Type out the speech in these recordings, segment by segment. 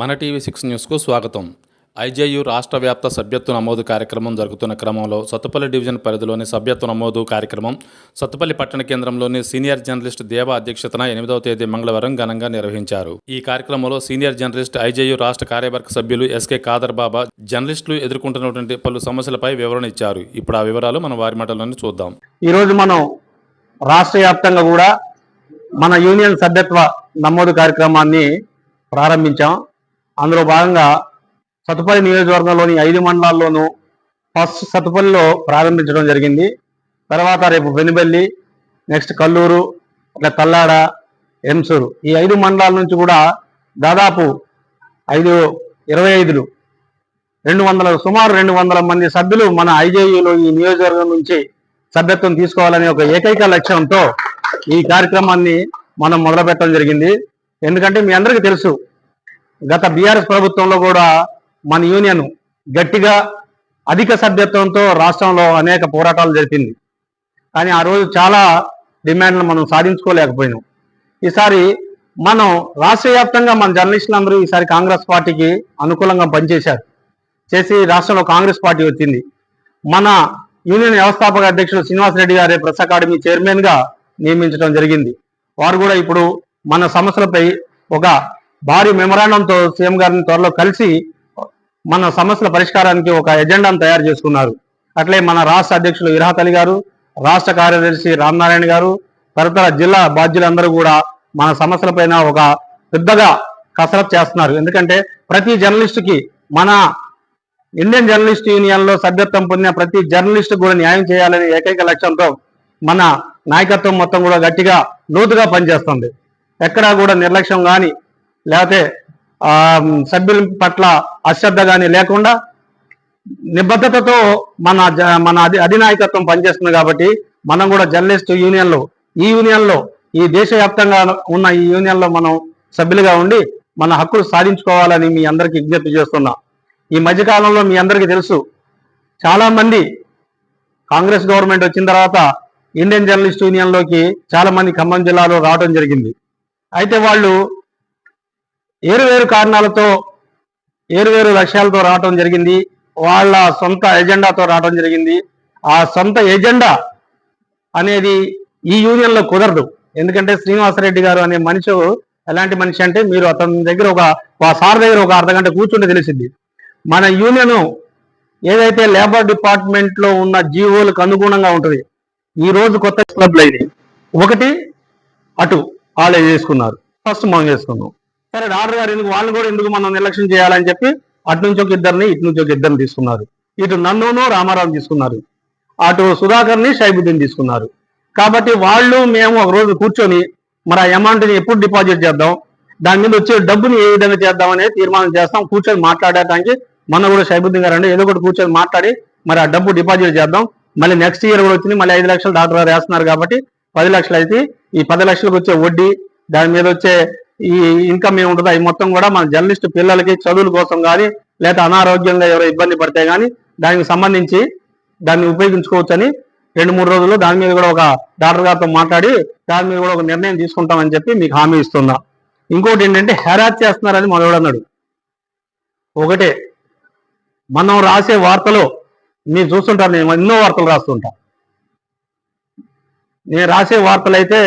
మన TV six న్యూస్కు స్వాగతం. ఐజేయు రాష్ట్ర వ్యాప్త సభ్యత్వ నమోదు కార్యక్రమం జరుగుతున్న క్రమంలో సత్తుపల్లి డివిజన్ పరిధిలోని సభ్యత్వ నమోదు కార్యక్రమం సత్తుపల్లి పట్టణ కేంద్రంలోని సీనియర్ జర్నలిస్ట్ దేవ అధ్యక్షతన ఎనిమిదవ తేదీ మంగళవారం ఘనంగా నిర్వహించారు. ఈ కార్యక్రమంలో సీనియర్ జర్నలిస్ట్ ఐజేయు రాష్ట్ర కార్యవర్గ సభ్యులు ఎస్కే కాదర్ బాబా జర్నలిస్టులు ఎదుర్కొంటున్నటువంటి పలు సమస్యలపై వివరణ ఇచ్చారు. ఇప్పుడు ఆ వివరాలు మనం వారి మాటల్లోనే చూద్దాం. ఈరోజు మనం రాష్ట్ర వ్యాప్తంగా కూడా మన యూనియన్ సభ్యత్వ నమోదు కార్యక్రమాన్ని ప్రారంభించాం. అందులో భాగంగా సతుపల్లి నియోజకవర్గంలోని ఐదు మండలాల్లోనూ ఫస్ట్ సతుపల్లిలో ప్రారంభించడం జరిగింది. తర్వాత రేపు వెనుబెల్లి నెక్స్ట్ కల్లూరు ఇట్లా తల్లాడ ఎంసూరు ఈ ఐదు మండలాల నుంచి కూడా దాదాపు ఐదు ఇరవై ఐదులు రెండు వందల సుమారు రెండు వందల మంది సభ్యులు మన ఐజేయులో ఈ నియోజకవర్గం నుంచి సభ్యత్వం తీసుకోవాలనే ఒక ఏకైక లక్ష్యంతో ఈ కార్యక్రమాన్ని మనం మొదలుపెట్టడం జరిగింది. ఎందుకంటే మీ అందరికీ తెలుసు గత బీఆర్ఎస్ ప్రభుత్వంలో కూడా మన యూనియన్ గట్టిగా అధిక సభ్యత్వంతో రాష్ట్రంలో అనేక పోరాటాలు జరిపింది. కానీ ఆ రోజు చాలా డిమాండ్లు మనం సాధించుకోలేకపోయినాం. ఈసారి మనం రాష్ట్ర వ్యాప్తంగా మన జర్నలిస్టులందరూ ఈసారి కాంగ్రెస్ పార్టీకి అనుకూలంగా పనిచేశారు. చేసి రాష్ట్రంలో కాంగ్రెస్ పార్టీ వచ్చింది. మన యూనియన్ వ్యవస్థాపక అధ్యక్షుడు శ్రీనివాసరెడ్డి గారి ప్రెస్ అకాడమీ చైర్మన్గా నియమించడం జరిగింది. వారు కూడా ఇప్పుడు మన సమస్యలపై ఒక భారీ మెమరాండంతో సీఎం గారిని త్వరలో కలిసి మన సమస్యల పరిష్కారానికి ఒక ఎజెండాను తయారు చేసుకున్నారు. అట్లే మన రాష్ట్ర అధ్యక్షులు ఇరాహత్ అలీ గారు రాష్ట్ర కార్యదర్శి రామనారాయణ గారు తదితర జిల్లా బాధ్యులందరూ కూడా మన సమస్యలపైన ఒక పెద్దగా కసరత్ చేస్తున్నారు. ఎందుకంటే ప్రతి జర్నలిస్టుకి మన ఇండియన్ జర్నలిస్ట్ యూనియన్లో సభ్యత్వం పొందిన ప్రతి జర్నలిస్ట్ కూడా న్యాయం చేయాలనే ఏకైక లక్ష్యంతో మన నాయకత్వం మొత్తం కూడా గట్టిగా లోతుగా పనిచేస్తుంది. ఎక్కడా కూడా నిర్లక్ష్యం కానీ లేకపోతే ఆ సభ్యుల పట్ల అశ్రద్ధ కానీ లేకుండా నిబద్ధతతో మన మన అధి అధినాయకత్వం పనిచేస్తుంది కాబట్టి మనం కూడా జర్నలిస్ట్ యూనియన్లో ఈ యూనియన్లో ఈ దేశవ్యాప్తంగా ఉన్న ఈ యూనియన్లో మనం సభ్యులుగా ఉండి మన హక్కులు సాధించుకోవాలని మీ అందరికీ విజ్ఞప్తి చేస్తున్నా. ఈ మధ్యకాలంలో మీ అందరికీ తెలుసు చాలామంది కాంగ్రెస్ గవర్నమెంట్ వచ్చిన తర్వాత ఇండియన్ జర్నలిస్ట్ యూనియన్లోకి చాలామంది ఖమ్మం జిల్లాలో రావడం జరిగింది. అయితే వాళ్ళు ఏరువేరు కారణాలతో ఏరువేరు లక్ష్యాలతో రావటం జరిగింది. వాళ్ళ సొంత ఎజెండాతో రావడం జరిగింది. ఆ సొంత ఎజెండా అనేది ఈ యూనియన్లో కుదరదు. ఎందుకంటే శ్రీనివాసరెడ్డి గారు అనే మనిషి ఎలాంటి మనిషి అంటే మీరు అతని దగ్గర ఒక సార్ దగ్గర ఒక అర్ధగంట కూర్చుంటే తెలిసింది మన యూనియన్ ఏదైతే లేబర్ డిపార్ట్మెంట్లో ఉన్న జీవోలకు అనుగుణంగా ఉంటుంది ఈ రోజు కొత్త క్లబ్లు అయినాయి. ఒకటి అటు వాళ్ళు చేసుకున్నారు. ఫస్ట్ మనం చేసుకున్నాం. సరే డాక్టర్ గారు ఎందుకు వాళ్ళని కూడా ఎందుకు మనం నిర్లక్ష్యం చేయాలని చెప్పి అటు నుంచి ఒక ఇద్దరిని ఇటు నుంచి ఒక ఇద్దరిని తీసుకున్నారు. ఇటు నన్నును రామారావు తీసుకున్నారు. అటు సుధాకర్ని షైబుద్దీన్ తీసుకున్నారు. కాబట్టి వాళ్ళు మేము ఒక రోజు కూర్చొని మరి ఆ అమౌంట్ని ఎప్పుడు డిపాజిట్ చేద్దాం? దాని మీద వచ్చే డబ్బుని ఏ విధంగా చేద్దాం అనేది తీర్మానం చేస్తాం. కూర్చొని మాట్లాడటానికి మొన్న కూడా షైబుద్దీన్ గారు అంటే ఏదో ఒకటి కూర్చొని మాట్లాడి మరి ఆ డబ్బు డిపాజిట్ చేద్దాం. మళ్ళీ నెక్స్ట్ ఇయర్ కూడా వచ్చింది మళ్ళీ ఐదు లక్షలు డాక్టర్ గారు వేస్తున్నారు కాబట్టి పది లక్షలు అయితే ఈ పది లక్షలకు వచ్చే వడ్డీ దాని మీద వచ్చే ఈ ఇన్కమ్ ఏముంటుందో అవి మొత్తం కూడా మన జర్నలిస్ట్ పిల్లలకి చదువుల కోసం కానీ లేదా అనారోగ్యంగా ఎవరో ఇబ్బంది పడితే కానీ దానికి సంబంధించి దాన్ని ఉపయోగించుకోవచ్చని రెండు మూడు రోజుల్లో దాని మీద కూడా ఒక డాక్టర్ గారితో మాట్లాడి దాని మీద కూడా ఒక నిర్ణయం తీసుకుంటామని చెప్పి మీకు హామీ ఇస్తున్నా. ఇంకోటి ఏంటంటే హెరాత్ చేస్తున్నారని మనోడు అన్నాడు. ఒకటే మనం రాసే వార్తలో మీరు చూస్తుంటారు నేను ఎన్నో వార్తలు రాస్తుంటా. నేను రాసే వార్తలు అయితే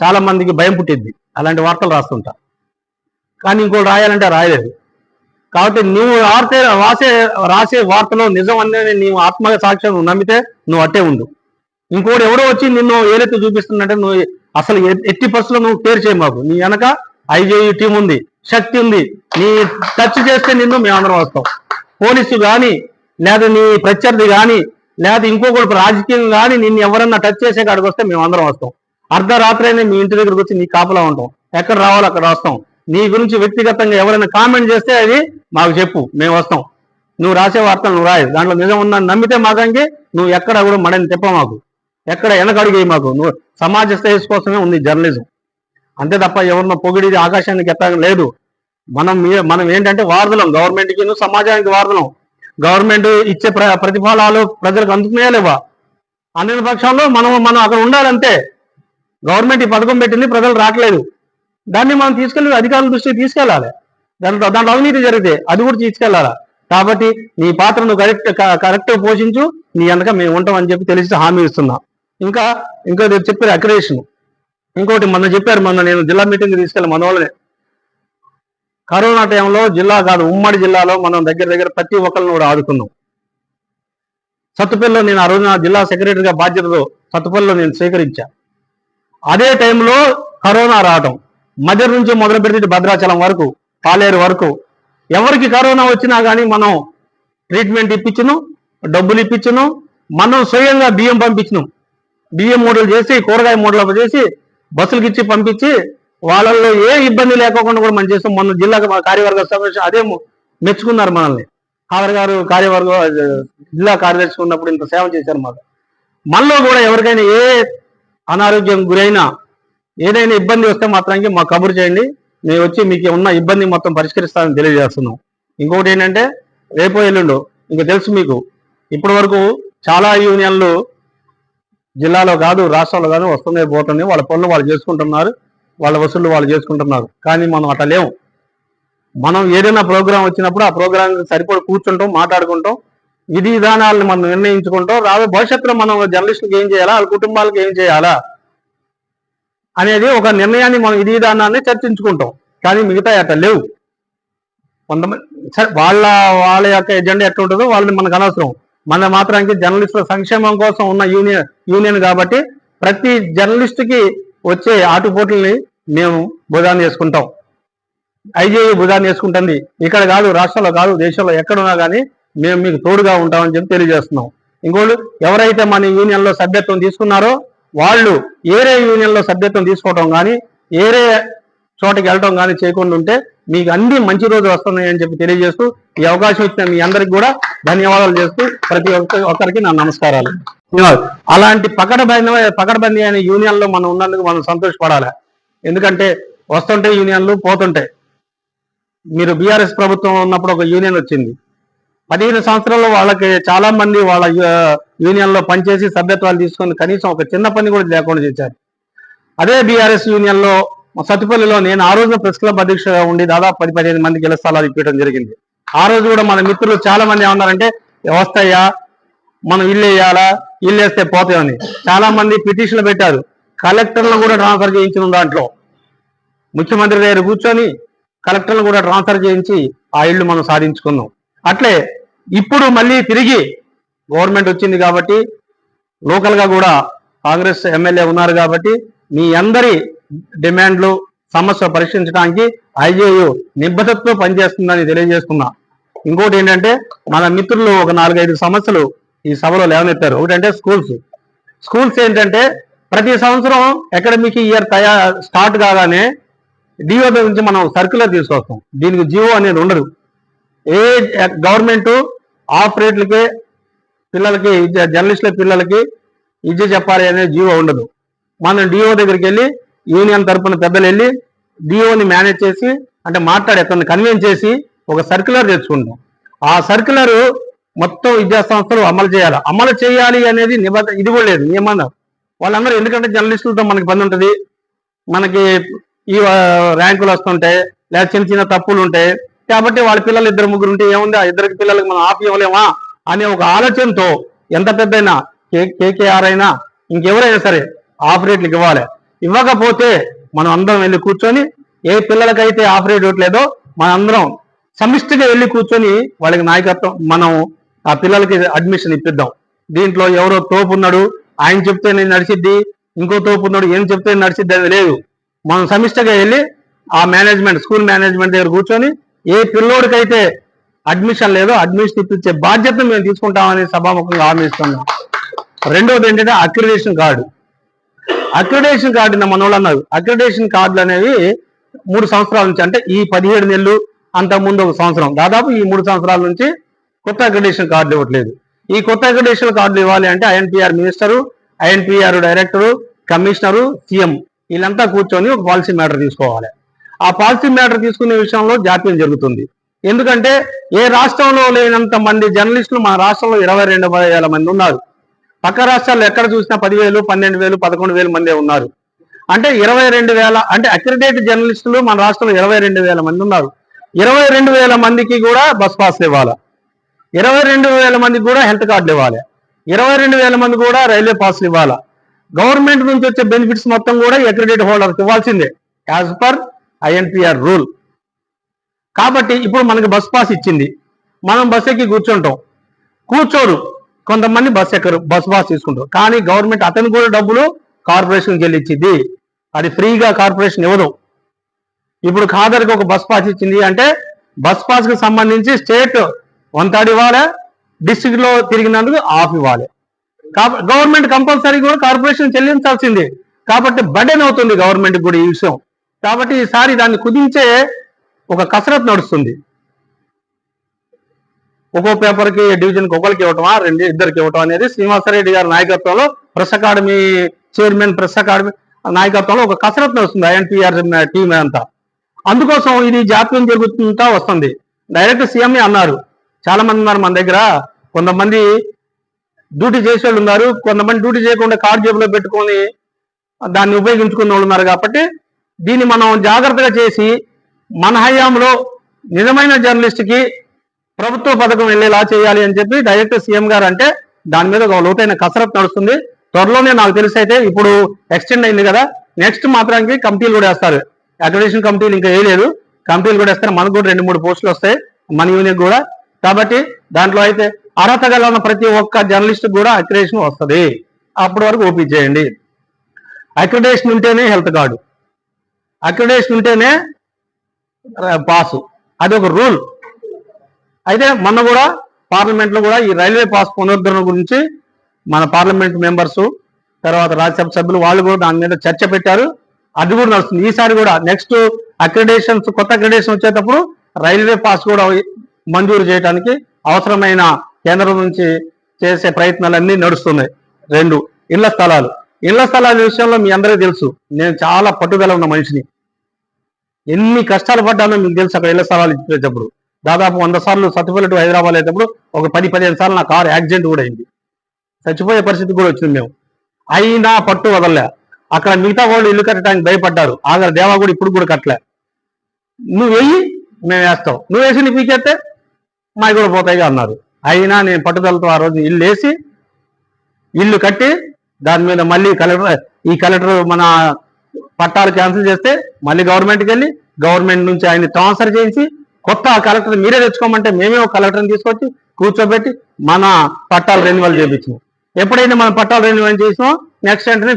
చాలా మందికి భయం పుట్టిద్ది. అలాంటి వార్తలు రాస్తుంటా. కానీ ఇంకోటి రాయాలంటే రాయలేదు. కాబట్టి నువ్వు రాసే రాసే రాసే వార్తలో నిజం అనేది నీవు ఆత్మ సాక్ష్యం నమ్మితే నువ్వు అట్టే ఉండు. ఇంకోటి ఎవడో వచ్చి నిన్ను ఏలెత్తి చూపిస్తుందంటే నువ్వు అసలు ఎట్టి పరిస్థితుల్లో నువ్వు కేర్ చేయ నీ వెనక ఐజేయు టీం ఉంది శక్తి ఉంది. నీ టచ్ చేస్తే నిన్ను మేమందరం వస్తాం. పోలీసు కానీ లేదా నీ ప్రత్యర్థి కానీ లేదా ఇంకొకటి రాజకీయం కానీ నిన్ను ఎవరన్నా టచ్ చేసే కాడికి వస్తే మేమందరం వస్తాం. అర్ధరాత్రైనా మీ ఇంటి దగ్గరకు వచ్చి నీ కాపలా ఉంటాం. ఎక్కడ రావాలో అక్కడ వస్తాం నీ గురించి వ్యక్తిగతంగా ఎవరైనా కామెంట్ చేస్తే అది మాకు చెప్పు మేము వస్తాం. నువ్వు రాసే వార్తలు నువ్వు రాయి. దాంట్లో నిజం ఉందని నమ్మితే మాకంకి నువ్వు ఎక్కడ కూడా మడని తిప్ప మాకు. ఎక్కడ వెనకడుగు మాకు. నువ్వు సమాజ శ్రేయస్ కోసమే ఉంది జర్నలిజం. అంతే తప్ప ఎవరినో పొగిడిది ఆకాశానికి ఎత్తడం లేదు. మనం మనం ఏంటంటే వారధులం. గవర్నమెంట్కి సమాజానికి వారధులం. గవర్నమెంట్ ఇచ్చే ప్ర ప్రతిఫలాలు ప్రజలకు అందుతున్నాయా లేవా అందిన పక్షంలో మనం మనం అక్కడ ఉండాలంతే. గవర్నమెంట్ ఈ పథకం పెట్టింది ప్రజలు రావట్లేదు. దాన్ని మనం తీసుకెళ్ళి అధికారుల దృష్టికి తీసుకెళ్ళాలి. దాంట్లో దాంట్లో అవినీతి జరిగితే అది కూడా తీసుకెళ్ళాలా కాబట్టి నీ పాత్రను కరెక్ట్ కరెక్ట్ పోషించు నీ వెనక మేము ఉంటాం అని చెప్పి తెలిసి హామీ ఇస్తున్నాం. ఇంకా ఇంకా చెప్పారు అక్రేషన్ ఇంకోటి మొన్న చెప్పారు మొన్న నేను జిల్లా మీటింగ్ తీసుకెళ్ళి మన వాళ్ళని. కరోనా టైంలో జిల్లా కాదు ఉమ్మడి జిల్లాలో మనం దగ్గర దగ్గర ప్రతి ఒక్కరిని కూడా ఆదుకున్నాం. సత్తుపల్లిలో నేను ఆ రోజు నా జిల్లా సెక్రటరీగా బాధ్యతతో సత్తుపల్లిలో నేను స్వీకరించాను అదే టైంలో కరోనా రావటం. మధ్య నుంచి మొదలు పెడితే భద్రాచలం వరకు పాలేరు వరకు ఎవరికి కరోనా వచ్చినా కానీ మనం ట్రీట్మెంట్ ఇప్పించను డబ్బులు ఇప్పించను మనం స్వయంగా బియ్యం పంపించను. బియ్యం మోడల్ చేసి కూరగాయ మోడల్ చేసి బస్సులకి ఇచ్చి పంపించి వాళ్ళల్లో ఏ ఇబ్బంది లేకోకుండా కూడా మనం చేస్తాం. మొన్న జిల్లా కార్యవర్గ సమావేశం అదే మెచ్చుకున్నారు మనల్ని. కాదర్ గారు కార్యవర్గ జిల్లా కార్యదర్శి ఉన్నప్పుడు ఇంత సేవ చేశారు మాకు. మనలో కూడా ఎవరికైనా ఏ అనారోగ్యం గురైనా ఏదైనా ఇబ్బంది వస్తే మాత్రానికి మా కబురు చేయండి. మేము వచ్చి మీకు ఉన్న ఇబ్బంది మొత్తం పరిష్కరిస్తామని తెలియజేస్తున్నాం. ఇంకొకటి ఏంటంటే రేపో ఎల్లుండు ఇంకా తెలుసు మీకు ఇప్పటి వరకు చాలా యూనియన్లు జిల్లాలో కాదు రాష్ట్రాల్లో కాదు వస్తున్నాయి పోతున్నాయి. వాళ్ళ పనులు వాళ్ళు చేసుకుంటున్నారు వాళ్ళ వసూళ్ళు వాళ్ళు చేసుకుంటున్నారు. కానీ మనం అట్లా లేవు మనం ఏదైనా ప్రోగ్రాం వచ్చినప్పుడు ఆ ప్రోగ్రాం సరిపడి కూర్చుంటాం మాట్లాడుకుంటాం. విధి విధానాలను మనం నిర్ణయించుకుంటాం. రాబోయే భవిష్యత్తులో మనం జర్నలిస్టులకు ఏం చేయాలా? వాళ్ళ కుటుంబాలకు ఏం చేయాలా? అనేది ఒక నిర్ణయాన్ని మనం విధి విధానాన్ని చర్చించుకుంటాం. కానీ మిగతా అట్ట లేవు. కొంతమంది సరే వాళ్ళ వాళ్ళ యొక్క ఎజెండా ఎట్లా ఉంటుందో వాళ్ళని మనకు అనవసరం. మన మాత్రానికి జర్నలిస్టుల సంక్షేమం కోసం ఉన్న యూనియన్ యూనియన్ కాబట్టి ప్రతి జర్నలిస్టుకి వచ్చే ఆటుపోట్లని మేము భుజాన్ని చేసుకుంటాం ఐజీఐ భుజాన్ని వేసుకుంటుంది. ఇక్కడ కాదు రాష్ట్రంలో కాదు దేశంలో ఎక్కడున్నా కానీ మేము మీకు తోడుగా ఉంటామని చెప్పి తెలియజేస్తున్నాం. ఇంకోళ్ళు ఎవరైతే మన యూనియన్లో సభ్యత్వం తీసుకున్నారో వాళ్ళు ఏరే యూనియన్లో సభ్యత్వం తీసుకోవటం కానీ ఏరే చోటకి వెళ్ళటం కానీ చేయకుండా ఉంటే మీకు అన్ని మంచి రోజులు వస్తున్నాయని చెప్పి తెలియజేస్తూ ఈ అవకాశం ఇచ్చిన మీ అందరికి కూడా ధన్యవాదాలు చేస్తూ ప్రతి ఒక్క- ఒక్కరికి నా నమస్కారాలు. అలాంటి పకడబంది పకడబంది అయిన యూనియన్లో మనం ఉన్నందుకు మనం సంతోషపడాలి. ఎందుకంటే వస్తుంటే యూనియన్లు పోతుంటాయి. మీరు బీఆర్ఎస్ ప్రభుత్వం ఉన్నప్పుడు ఒక యూనియన్ వచ్చింది. పదిహేను సంవత్సరాల్లో వాళ్ళకి చాలా మంది వాళ్ళ యూనియన్లో పనిచేసి సభ్యత్వాలు తీసుకొని కనీసం ఒక చిన్న పని కూడా లేకుండా చేశారు. అదే బీఆర్ఎస్ యూనియన్లో మా సత్తుపల్లిలో నేను ఆ రోజు ప్రెస్ క్లబ్ అధ్యక్షుడిగా ఉండి దాదాపు పది పదిహేను మంది ఇళ్ళ స్థలాలు ఇప్పించడం జరిగింది. ఆ రోజు కూడా మన మిత్రులు చాలా మంది ఏమన్నారంటే వస్తాయా మనం ఇల్లు వేయాలా? ఇల్లు వేస్తే పోతాయని చాలా మంది పిటిషన్లు పెట్టారు. కలెక్టర్లను కూడా ట్రాన్స్ఫర్ చేయించిన దాంట్లో. ముఖ్యమంత్రి దగ్గర కూర్చొని కలెక్టర్లు కూడా ట్రాన్స్ఫర్ చేయించి ఆ ఇల్లు మనం సాధించుకున్నాం. అట్లే ఇప్పుడు మళ్ళీ తిరిగి గవర్నమెంట్ వచ్చింది కాబట్టి లోకల్గా కూడా కాంగ్రెస్ ఎమ్మెల్యే ఉన్నారు కాబట్టి మీ అందరి డిమాండ్లు సమస్య పరిష్కరించడానికి ఐజేయు నిబద్ధతతో పనిచేస్తుందని తెలియజేస్తున్నా. ఇంకోటి ఏంటంటే మన మిత్రులు ఒక నాలుగైదు సమస్యలు ఈ సభలో లేవనెత్తారు. ఒకటంటే స్కూల్స్ స్కూల్స్ ఏంటంటే ప్రతి సంవత్సరం అకాడమిక్ ఇయర్ తయా స్టార్ట్ కాగానే డిఓ నుంచి మనం సర్క్యులర్ తీసుకొస్తాం. దీనికి జియో అనేది ఉండదు. ఏ గవర్నమెంట్ ఆఫ్ రేట్లకే పిల్లలకి జర్నలిస్టుల పిల్లలకి ఇచ్చే చెప్పాలి అనే జీవో ఉండదు. మనం డిఓ దగ్గరికి వెళ్ళి యూనియన్ తరపున పెద్దలు వెళ్ళి డిఓని మేనేజ్ చేసి అంటే మాట్లాడి అతన్ని కన్వీన్ చేసి ఒక సర్క్యులర్ తెచ్చుకుంటాం. ఆ సర్క్యులర్ మొత్తం విద్యా సంస్థలు అమలు చేయాలి. అమలు చేయాలి అనేది నిబంధన ఇది కూడా లేదు. నియమనం వాళ్ళందరూ ఎందుకంటే జర్నలిస్టులతో మనకి పని ఉంటుంది. మనకి ఈ ర్యాంకులు వస్తుంటాయి. లేదా చిన్న చిన్న తప్పులు ఉంటాయి. కాబట్టి వాళ్ళ పిల్లలు ఇద్దరు ముగ్గురు ఉంటే ఏముంది? ఆ ఇద్దరికి పిల్లలకి మనం ఆఫ్ ఇవ్వలేమా? అనే ఒక ఆలోచనతో ఎంత పెద్దయినా కేకేఆర్ అయినా ఇంకెవరైనా సరే ఆపరేట్లకు ఇవ్వాలి. ఇవ్వకపోతే మనం అందరం వెళ్ళి కూర్చొని ఏ పిల్లలకైతే ఆపరేట్ ఇవ్వట్లేదో మనందరం సమిష్టిగా వెళ్ళి కూర్చొని వాళ్ళకి నాయకత్వం మనం ఆ పిల్లలకి అడ్మిషన్ ఇప్పిద్దాం. దీంట్లో ఎవరో తోపు ఉన్నాడు ఆయన చెప్తే నేను నడిచిద్ది ఇంకో తోపు ఉన్నాడు ఏం చెప్తే నడిచిద్ది అది లేదు. మనం సమిష్టిగా వెళ్ళి ఆ మేనేజ్మెంట్ స్కూల్ మేనేజ్మెంట్ దగ్గర కూర్చొని ఏ పిల్లోడికైతే అడ్మిషన్ లేదో అడ్మిషన్ ఇప్పించే బాధ్యత మేము తీసుకుంటామని సభాముఖంగా హామీ ఇస్తున్నాం రెండోది ఏంటంటే అక్రిడేషన్ కార్డు అక్రిడేషన్ కార్డు నా మనోళ్ళు అన్నారు. అక్రిడేషన్ కార్డులు అనేవి మూడు సంవత్సరాల నుంచి అంటే ఈ పదిహేడు నెలలు అంత ముందు ఒక సంవత్సరం. దాదాపు ఈ మూడు సంవత్సరాల నుంచి కొత్త అక్రిడేషన్ కార్డులు ఇవ్వట్లేదు. ఈ కొత్త అక్రిడేషన్ కార్డులు ఇవ్వాలి అంటే INPR minister INPR director commissioner CM వీళ్ళంతా కూర్చొని ఒక పాలసీ మ్యాటర్ తీసుకోవాలి. ఆ పాలసీ మ్యాటర్ తీసుకునే విషయంలో జాప్యం జరుగుతుంది. ఎందుకంటే ఏ రాష్ట్రంలో లేనంత మంది జర్నలిస్టులు మన రాష్ట్రంలో ఇరవై రెండు వేల మంది ఉన్నారు. పక్క రాష్ట్రాల్లో ఎక్కడ చూసినా పదివేలు పన్నెండు వేలు పదకొండు వేలు మందే ఉన్నారు. అంటే ఇరవై రెండు వేల అంటే అక్రిడేట్ జర్నలిస్టులు మన రాష్ట్రంలో ఇరవై రెండు వేల మంది ఉన్నారు. ఇరవై రెండు వేల మందికి కూడా బస్ పాస్ ఇవ్వాలి. ఇరవై రెండు వేల మందికి కూడా హెల్త్ కార్డులు ఇవ్వాలి. ఇరవై రెండు వేల మంది కూడా రైల్వే పాస్లు ఇవ్వాలి. గవర్నమెంట్ నుంచి వచ్చే బెనిఫిట్స్ మొత్తం కూడా అక్రిడేట్ హోల్డర్కి ఇవ్వాల్సిందే. As per INPR rule. కాబట్టి ఇప్పుడు మనకి బస్ పాస్ ఇచ్చింది. మనం బస్ ఎక్కి కూర్చుంటాం. కూర్చోరు. కొంతమంది బస్ ఎక్కరు బస్ పాస్ తీసుకుంటారు. కానీ గవర్నమెంట్ అతను కూడా డబ్బులు కార్పొరేషన్కి వెళ్ళి ఇచ్చింది. అది ఫ్రీగా కార్పొరేషన్ ఇవ్వదు. ఇప్పుడు ఖాదర్కి ఒక బస్ పాస్ ఇచ్చింది అంటే బస్ పాస్కి సంబంధించి స్టేట్ వన్ థర్డ్ ఇవ్వాలి డిస్టిక్లో తిరిగినందుకు ఆఫ్ ఇవ్వాలి. కాబట్టి గవర్నమెంట్ కంపల్సరీ కూడా కార్పొరేషన్ చెల్లించాల్సిందే. కాబట్టి బడెన్ అవుతుంది గవర్నమెంట్ కూడా ఈ విషయం. కాబట్టి ఈసారి దాన్ని కుదించే ఒక కసరత్ నడుస్తుంది. ఒక్కో పేపర్కి డివిజన్కి ఒకరికి ఇవ్వటమా రెండు ఇద్దరికి ఇవ్వటం అనేది శ్రీనివాసరెడ్డి గారి నాయకత్వంలో press academy chairman press academy నాయకత్వంలో ఒక కసరత్ నడుస్తుంది ఐఎన్టీఆర్ టీం అంతా. అందుకోసం ఇది జాప్యం జరుగుతుంటా వస్తుంది. డైరెక్ట్ సీఎం అన్నారు. చాలా మంది ఉన్నారు మన దగ్గర. కొంతమంది డ్యూటీ చేసే వాళ్ళు ఉన్నారు. కొంతమంది డ్యూటీ చేయకుండా కార్ జేబులో పెట్టుకొని దాన్ని ఉపయోగించుకున్న వాళ్ళు ఉన్నారు కాబట్టి దీన్ని మనం జాగ్రత్తగా చేసి మన హయాంలో నిజమైన జర్నలిస్ట్కి ప్రభుత్వ పథకం వెళ్ళేలా చేయాలి అని చెప్పి డైరెక్ట్ సీఎం గారు అంటే దాని మీద ఒక లోతైన కసరత్ నడుస్తుంది. త్వరలోనే నాకు తెలిసి అయితే ఇప్పుడు ఎక్స్టెండ్ అయింది కదా నెక్స్ట్ మాత్రానికి కమిటీలు కూడా వేస్తారు. అక్రిడేషన్ కమిటీలు ఇంకా వేయలేదు కమిటీలు కూడా వేస్తారు మనకు కూడా రెండు మూడు పోస్టులు వస్తాయి మన యూనియన్ కూడా. కాబట్టి దాంట్లో అయితే అర్హత గల ఉన్న ప్రతి ఒక్క జర్నలిస్ట్ కూడా అక్రిడేషన్ వస్తుంది. అప్పటి వరకు ఓపీ చేయండి. అక్రిడేషన్ ఉంటేనే హెల్త్ కార్డు. అక్రిడేషన్ ఉంటేనే పాసు. అది ఒక రూల్. అయితే మొన్న కూడా పార్లమెంట్లో కూడా ఈ రైల్వే పాస్ పునరుద్ధరణ గురించి మన పార్లమెంట్ మెంబర్స్ తర్వాత రాజ్యసభ సభ్యులు వాళ్ళు కూడా దాని మీద చర్చ పెట్టారు. అది కూడా నడుస్తుంది. ఈసారి కూడా నెక్స్ట్ అక్రిడేషన్స్ కొత్త అక్రిడేషన్ వచ్చేటప్పుడు రైల్వే పాస్ కూడా మంజూరు చేయడానికి అవసరమైన కేంద్రం నుంచి చేసే ప్రయత్నాలన్నీ నడుస్తున్నాయి. రెండు ఇళ్ళ స్థలాలు. ఇళ్ళ స్థలాల విషయంలో మీ అందరికీ తెలుసు. నేను చాలా పట్టుదల ఉన్న మనిషిని. ఎన్ని కష్టాలు పడ్డానో మీకు తెలుసు అక్కడ ఇళ్ళ స్థలాలు ఇచ్చేటప్పుడు. దాదాపు వంద సార్లు సత్తుపల్లి టు హైదరాబాద్ అయ్యేటప్పుడు ఒక పది పదిహేను సార్లు నా కారు యాక్సిడెంట్ కూడా అయింది. చచ్చిపోయే పరిస్థితి కూడా వచ్చింది మేము. అయినా పట్టు వదలలే. అక్కడ మిగతా వాళ్ళు ఇల్లు కట్టడానికి భయపడ్డారు. ఆగర దేవా కూడా ఇప్పుడు కూడా కట్టలే. నువ్వు వెయ్యి మేము వేస్తాం. నువ్వు వేసి నీకు పీకేస్తే మాకు కూడా పోతాయిగా అన్నారు. అయినా నేను పట్టుదలతో ఆ రోజు ఇల్లు వేసి ఇల్లు కట్టి దాని మీద మళ్ళీ కలెక్టర్ ఈ కలెక్టర్ మన పట్టాలు క్యాన్సిల్ చేస్తే మళ్ళీ గవర్నమెంట్కి వెళ్ళి గవర్నమెంట్ నుంచి ఆయన ట్రాన్స్ఫర్ చేయించి కొత్త కలెక్టర్ మీరే తెచ్చుకోమంటే మేమే ఒక కలెక్టర్ని తీసుకొచ్చి కూర్చోబెట్టి మన పట్టాలు రెన్యువల్ చేయించాం. ఎప్పుడైతే మనం పట్టాలు రెన్యువల్ చేసినాం నెక్స్ట్ వెంటనే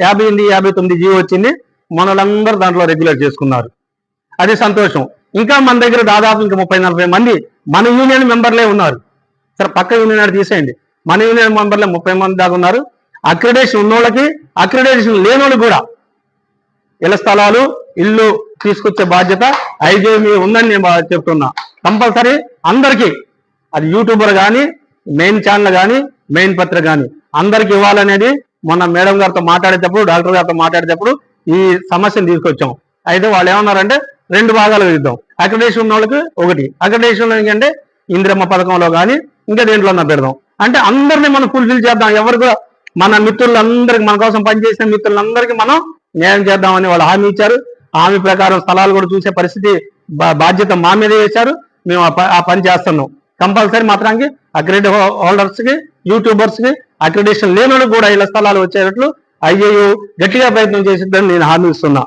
యాభై ఎనిమిది యాభై తొమ్మిది జీవో వచ్చింది. మనలందరూ దాంట్లో రెగ్యులేట్ చేసుకున్నారు. అది సంతోషం. ఇంకా మన దగ్గర దాదాపు ఇంకా ముప్పై నలభై మంది మన యూనియన్ మెంబర్లే ఉన్నారు. సరే పక్క యూనియన్ ఆడ తీసేయండి. మన యూనియన్ మెంబర్లే ముప్పై మంది దాకా ఉన్నారు. అక్రిడేషన్ ఉన్నోళ్ళకి అక్రిడేషన్ లేనోళ్ళు కూడా ఇళ్ళ స్థలాలు ఇల్లు తీసుకొచ్చే బాధ్యత ఐజేమి ఉందని నేను బా- చెప్తున్నా. కంపల్సరీ అందరికీ అది యూట్యూబర్ కానీ మెయిన్ ఛానల్ కానీ మెయిన్ పత్రిక కానీ అందరికి ఇవ్వాలనేది మొన్న మేడం గారితో మాట్లాడేటప్పుడు డాక్టర్ గారితో మాట్లాడేటప్పుడు ఈ సమస్యను తీసుకొచ్చాం. అయితే వాళ్ళు ఏమన్నారంటే రెండు భాగాలు ఇద్దాం అక్రిడేషన్ ఉన్న వాళ్ళకి ఒకటి అక్రిడేషన్లో ఏంటంటే ఇందిరమ్మ పథకంలో కానీ ఇంకా దేంట్లో పెడదాం. అంటే అందరినీ మనం ఫుల్ఫిల్ చేద్దాం. ఎవరు కూడా మన మిత్రులందరికి మన కోసం పనిచేసిన మిత్రులందరికీ మనం న్యాయం చేద్దామని వాళ్ళు హామీ ఇచ్చారు. హామీ ప్రకారం స్థలాలు కూడా చూసే పరిస్థితి బా- బాధ్యత మా మీద వేశారు. మేము ఆ ప- ఆ పని చేస్తున్నాం. కంపల్సరీ మాత్రానికి అక్రెడిట్ హోల్డర్స్కి యూట్యూబర్స్కి అక్రిడేషన్ లేని కూడా ఇళ్ళ స్థలాలు వచ్చేటట్లు అయ్యో గట్టిగా ప్రయత్నం చేసిద్దని నేను హామీ ఇస్తున్నా.